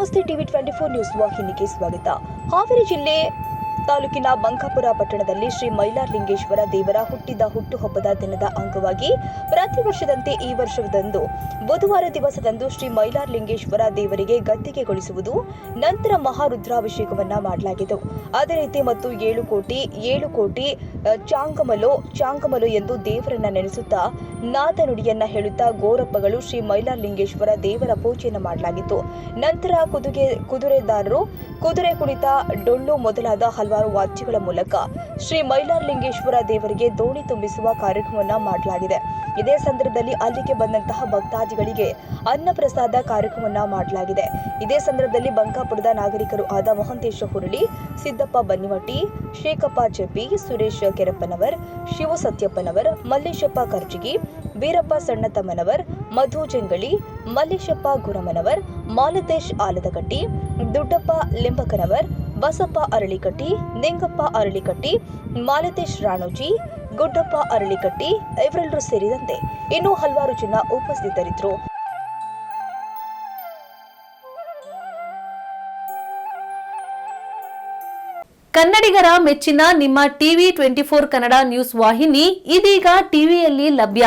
ನಮಸ್ತೆ TV twenty four news ವಾಹಿನಿಗೆ ಸ್ವಾಗತ. ಹಾವೇರಿ ಜಿಲ್ಲೆ ತಾಲೂಕಿನ ಬಂಕಾಪುರ ಪಟ್ಟಣದಲ್ಲಿ ಶ್ರೀ ಮೈಲಾರಲಿಂಗೇಶ್ವರ ದೇವರ ಹುಟ್ಟಿದ ಹುಟ್ಟುಹಬ್ಬದ ದಿನದ ಅಂಗವಾಗಿ ಪ್ರತಿ ವರ್ಷದಂತೆ ಈ ವರ್ಷದಂದು ಬುಧವಾರ ದಿವಸದಂದು ಶ್ರೀ ಮೈಲಾರಲಿಂಗೇಶ್ವರ ದೇವರಿಗೆ ಗದ್ದಿಗೆಗೊಳಿಸುವುದು ನಂತರ ಮಹಾರುದ್ರಾಭಿಷೇಕವನ್ನ ಮಾಡಲಾಗಿತ್ತು. ಅದೇ ರೀತಿ ಮತ್ತು ಏಳು ಕೋಟಿ ಏಳು ಕೋಟಿ ಚಾಂಗಮಲೋ ಚಾಂಗಮಲೋ ಎಂದು ದೇವರನ್ನ ನೆನೆಸುತ್ತಾ ನಾಥನುಡಿಯನ್ನ ಹೇಳುತ್ತಾ ಗೋರಪ್ಪಗಳು ಶ್ರೀ ಮೈಲಾರಲಿಂಗೇಶ್ವರ ದೇವರ ಪೂಜೆಯನ್ನು ಮಾಡಲಾಗಿತ್ತು. ನಂತರ ಕುದುಗೆ, ಕುದುರೆದಾರರು ಕುದುರೆ ಕುಣಿತ, ಡೊಳ್ಳು ಮೊದಲಾದ ಹಲವಾರು ವಾದ್ಯಗಳ ಮೂಲಕ ಶ್ರೀ ಮೈಲಾರಲಿಂಗೇಶ್ವರ ದೇವರಿಗೆ ದೋಣಿ ತುಂಬಿಸುವ ಕಾರ್ಯಕ್ರಮವನ್ನು ಮಾಡಲಾಗಿದೆ. ಇದೇ ಸಂದರ್ಭದಲ್ಲಿ ಅಲ್ಲಿಗೆ ಬಂದಂತಹ ಭಕ್ತಾದಿಗಳಿಗೆ ಅನ್ನಪ್ರಸಾದ ಕಾರ್ಯಕ್ರಮವನ್ನ ಮಾಡಲಾಗಿದೆ. ಇದೇ ಸಂದರ್ಭದಲ್ಲಿ ಬಂಕಾಪುರದ ನಾಗರಿಕರು ಆದ ಮಹಂತೇಶ ಹುರುಳಿ, ಸಿದ್ದಪ್ಪ ಬನ್ನಿಮಟ್ಟಿ, ಶೇಖಪ್ಪ ಚೆಪ್ಪಿ ಸುರೇಶ್ ಕೆರಪ್ಪನವರ್, ಶಿವ ಸತ್ಯಪ್ಪನವರ್, ಮಲ್ಲೇಶಪ್ಪ ಕರ್ಜಿಗಿ, ವೀರಪ್ಪ ಸಣ್ಣತಮ್ಮನವರ್, ಮಧು ಜಂಗಳಿ, ಮಲ್ಲೇಶಪ್ಪ ಗುರಮನವರ್, ಮಾಲತೇಶ್ ಆಲದಕಟ್ಟಿ ದುಡ್ಡಪ್ಪ ಲಿಂಬಕನವರ್ ಬಸಪ್ಪ ಅರಳಿಕಟ್ಟಿ, ನಿಂಗಪ್ಪ ಅರಳಿಕಟ್ಟಿ, ಮಾಲತೇಶ್ ರಾಣೋಜಿ, ಗುಡ್ಡಪ್ಪ ಅರಳಿಕಟ್ಟಿ ಇವರೆಲ್ಲರೂ ಸೇರಿದಂತೆ ಇನ್ನೂ ಹಲವಾರು ಜನ ಉಪಸ್ಥಿತರಿದ್ದರು. ಕನ್ನಡಿಗರ ಮೆಚ್ಚಿನ ನಿಮ್ಮ TV twenty four Kannada news ವಾಹಿನಿ ಇದೀಗ ಟಿವಿಯಲ್ಲಿ ಲಭ್ಯ.